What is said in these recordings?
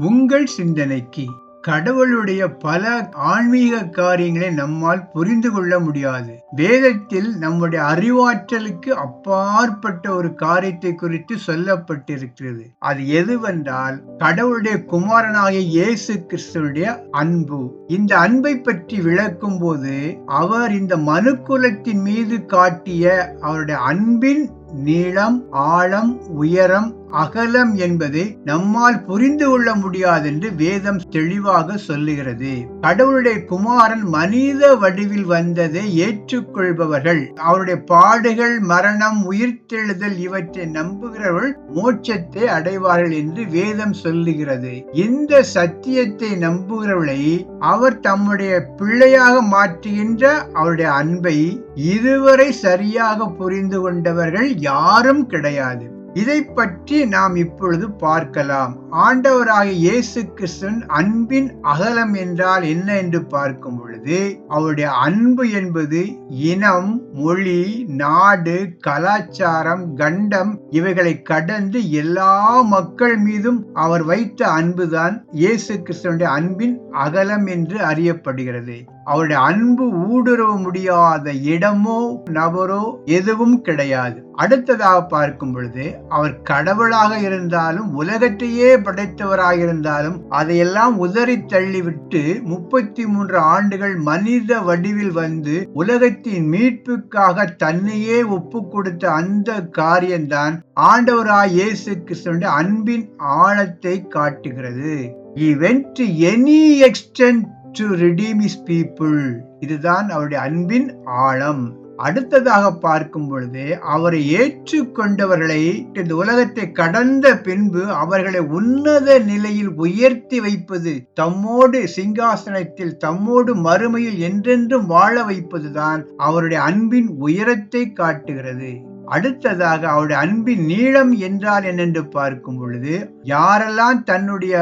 உங்கள் சிந்தனைக்கு கடவுளுடைய பல ஆன்மீக காரியங்களை நம்மால் புரிந்து கொள்ள முடியாது. வேதத்தில் நம்முடைய அறிவாற்றலுக்கு அப்பாற்பட்ட ஒரு காரியத்தை குறித்து சொல்லப்பட்டிருக்கிறது. அது எதுவென்றால் கடவுளுடைய குமாரனாகிய இயேசு கிறிஸ்துவனுடைய அன்பு. இந்த அன்பை பற்றி விளக்கும் போது அவர் இந்த மனுக்குலத்தின் மீது காட்டிய அவருடைய அன்பின் நீளம் ஆழம் உயரம் அகலம் என்பதை நம்மால் புரிந்து கொள்ள முடியாதென்று வேதம் தெளிவாக சொல்லுகிறது. கடவுளுடைய குமாரன் மனித வடிவில் வந்ததை ஏற்றுக்கொள்பவர்கள் அவருடைய பாடுகள் மரணம் உயிர்த்தெழுதல் இவற்றை நம்புகிறவர்கள் மோட்சத்தை அடைவார்கள் என்று வேதம் சொல்லுகிறது. இந்த சத்தியத்தை நம்புகிறவர்களை அவர் தம்முடைய பிள்ளையாக மாற்றுகின்ற அவருடைய அன்பை இதுவரை சரியாக புரிந்து கொண்டவர்கள் யாரும் கிடையாது. இதை பற்றி நாம் இப்பொழுது பார்க்கலாம். ஆண்டவராக இயேசு கிறிஸ்துவின் அன்பின் அகலம் என்றால் என்ன என்று பார்க்கும் பொழுது அவருடைய அன்பு என்பது இனம் மொழி நாடு கலாச்சாரம் கண்டம் இவைகளை கடந்து எல்லா மக்கள் மீதும் அவர் வைத்த அன்புதான் இயேசு கிறிஸ்துவனுடைய அன்பின் அகலம் என்று அறியப்படுகிறது. அவருடைய அன்பு ஊடுருவ முடியாத இடமோ நபரோ எதுவும் கிடையாது. அடுத்ததாக பார்க்கும் பொழுது அவர் கடவுளாக இருந்தாலும் உலகத்தையே படைத்தவராக இருந்தாலும் அதையெல்லாம் உதறி தள்ளிவிட்டு முப்பத்தி மூன்று ஆண்டுகள் மனித வடிவில் வந்து உலகத்தின் மீட்புக்காக தன்னையே ஒப்பு கொடுத்த அந்த காரியம்தான் ஆண்டவராய் இயேசு கிறிஸ்துவனுடைய அன்பின் ஆழத்தை காட்டுகிறது. He went to any extent to redeem is people இதுதான் அவருடைய அன்பின் ஆழம். அடுத்ததாக பார்க்கும் பொழுது அவரை ஏற்றுக்கொண்டவர்களை இந்த உலகத்தை கடந்த பின்பு அவர்களை உன்னத நிலையில் உயர்த்தி வைப்பது தம்மோடு சிங்காசனத்தில் தம்மோடு மறுமையில் என்றென்றும் வாழ வைப்பதுதான் அவருடைய அன்பின் உயரத்தை காட்டுகிறது. அடுத்ததாக அவருடைய அன்பின் நீளம் என்றால் என்னென்று பார்க்கும் பொழுது யாரெல்லாம் தன்னுடைய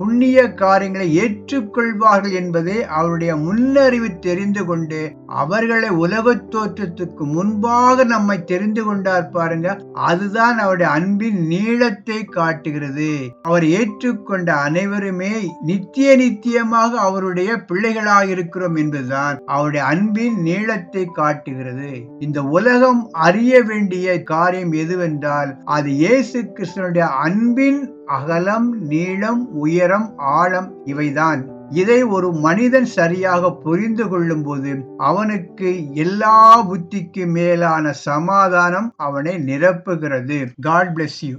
புண்ணிய காரியங்களை ஏற்றுக்கொள்வார்கள் என்பதை அவருடைய முன்னறிவு தெரிந்து கொண்டு அவர்களை உலக தோற்றத்துக்கு முன்பாக நம்மை தெரிந்து கொண்டார் பாருங்க. அதுதான் அவருடைய அன்பின் நீளத்தை காட்டுகிறது. அவர் ஏற்றுக்கொண்ட அனைவருமே நித்திய நித்தியமாக அவருடைய பிள்ளைகளாக இருக்கிறோம் என்பதுதான் அவருடைய அன்பின் நீளத்தை காட்டுகிறது. இந்த உலகம் அறிய வேண்டிய காரியம் எதுவென்றால் அது இயேசு கிருஷ்ணனுடைய அன்பின் அகலம் நீளம் உயரம் ஆழம் இவைதான். இதை ஒரு மனிதன் சரியாக புரிந்து கொள்ளும் போது அவனுக்கு எல்லா புத்திக்கு மேலான சமாதானம் அவனை நிரப்புகிறது. God bless you